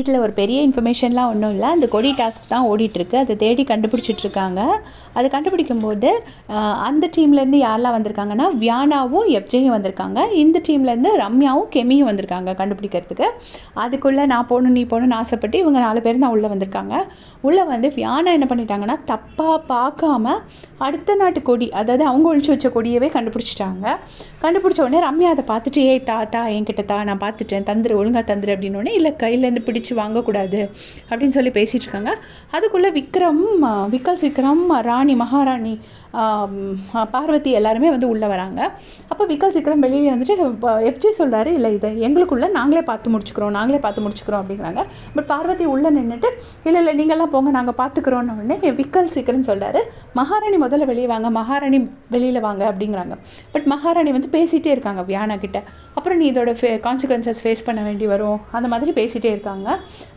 இதில் ஒரு பெரிய இன்ஃபர்மேஷன்லாம் ஒன்றும் இல்லை. அந்த கொடி டாஸ்க் தான் ஓடிட்டுருக்கு. அதை தேடி கண்டுபிடிச்சிட்ருக்காங்க அது கண்டுபிடிக்கும் போது அந்த டீம்லேருந்து யாரெல்லாம் வந்திருக்காங்கன்னா வியானாவும் எஃப்ஜேயும் வந்திருக்காங்க. இந்த டீம்லேருந்து ரம்யாவும் கெமியும் வந்திருக்காங்க கண்டுபிடிக்கிறதுக்கு. அதுக்குள்ளே நான் போகணும் நீ போகணும்னு ஆசைப்பட்டு இவங்க நாலு பேர் தான் உள்ளே வந்திருக்காங்க. உள்ளே வந்து வியானா என்ன பண்ணிட்டாங்கன்னா தப்பாக பார்க்காம அடுத்த நாட்டு கொடி அதாவது அவங்க ஒழிச்சு வச்ச கொடியவே கண்டுபிடிச்சிட்டாங்க. கண்டுபிடிச்ச உடனே ரம்யா அதை பார்த்துட்டு ஏய் தா தா என்கிட்ட தா நான் பார்த்துட்டேன். தந்துரு ஒழுங்கா தந்துரு அப்படின்னு இல்லை கையிலேருந்து பிடி பிடிச்சு வாங்கக்கூடாது அப்படின்னு சொல்லி பேசிகிட்டு இருக்காங்க. அதுக்குள்ளே விக்ரம் விக்கல்ஸ் விக்ரம் ராணி மகாராணி பார்வதி எல்லாருமே வந்து உள்ளே வராங்க. அப்போ விக்கல் சீக்கிரம் வெளியே வந்துட்டு எஃப்ஜி சொல்கிறாரு இல்லை இதை எங்களுக்குள்ளே நாங்களே பார்த்து முடிச்சுக்கிறோம் நாங்களே பார்த்து முடிச்சுக்கிறோம் அப்படிங்கிறாங்க. பட் பார்வதி உள்ளே நின்றுட்டு இல்லை இல்லை நீங்கள்லாம் போங்க நாங்கள் பார்த்துக்கிறோன்னு உடனே விக்கல் சீக்கிரம் சொல்கிறாரு மகாராணி முதல்ல வெளியே வாங்க மகாராணி வெளியில் வாங்க அப்படிங்கிறாங்க. பட் மகாராணி வந்து பேசிகிட்டே இருக்காங்க வியானா கிட்ட. அப்புறம் நீ இதோட ஃபே கான்சிக்வன்சஸ் ஃபேஸ் பண்ண வேண்டி வரும் அந்த மாதிரி பேசிகிட்டே இருக்காங்க.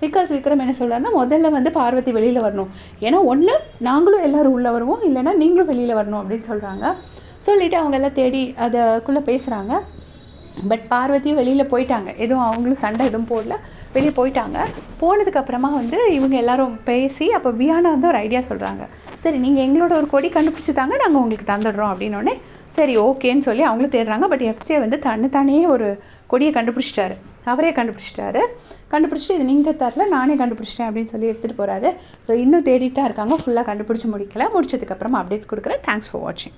விக்கல்ஸ் விக்ரம் என்ன சொல்கிறாருன்னா முதல்ல வந்து பார்வதி வெளியில் வரணும். ஏன்னா ஒன்று நாங்களும் எல்லோரும் உள்ளே வருவோம் இல்லைன்னா நீங்களும் வெளியே வெளியில் வரணும் அப்படின்னு சொல்கிறாங்க சொல்லிவிட்டு அவங்க எல்லாம் தேடி அதுக்குள்ளே பேசுகிறாங்க பட் பார்வதியும் வெளியில் போயிட்டாங்க. எதுவும் அவங்களும் சண்டை எதுவும் போடல. வெளியே போயிட்டாங்க. போனதுக்கப்புறமா வந்து இவங்க எல்லாரும் பேசி அப்போ வியானா வந்து ஒரு ஐடியா சொல்கிறாங்க சரி நீங்கள் எங்களோட ஒரு கொடி கண்டுபிடிச்சி தாங்க நாங்கள் உங்களுக்கு தந்துடுறோம் அப்படின்னோடனே சரி ஓகேன்னு சொல்லி அவங்களும் தேடுறாங்க. பட் எஃப்ஜே வந்து தன்னைத்தானே ஒரு கொடியை கண்டுபிடிச்சிட்டாரு. அவரே கண்டுபிடிச்சிட்டாரு. கண்டுபிடிச்சிட்டு இது நீங்கள் தரல நானே கண்டுபிடிச்சிட்டேன் அப்படின்னு சொல்லி எடுத்துகிட்டு போகிறாரு ஸோ இன்னும் தேடிட்டா இருக்காங்க. ஃபுல்லாக கண்டுபிடிச்சி முடிக்கல. முடிச்சதுக்கப்புறமா அப்டேட்ஸ் கொடுக்குறேன். தேங்க்ஸ் ஃபார் வாட்சிங்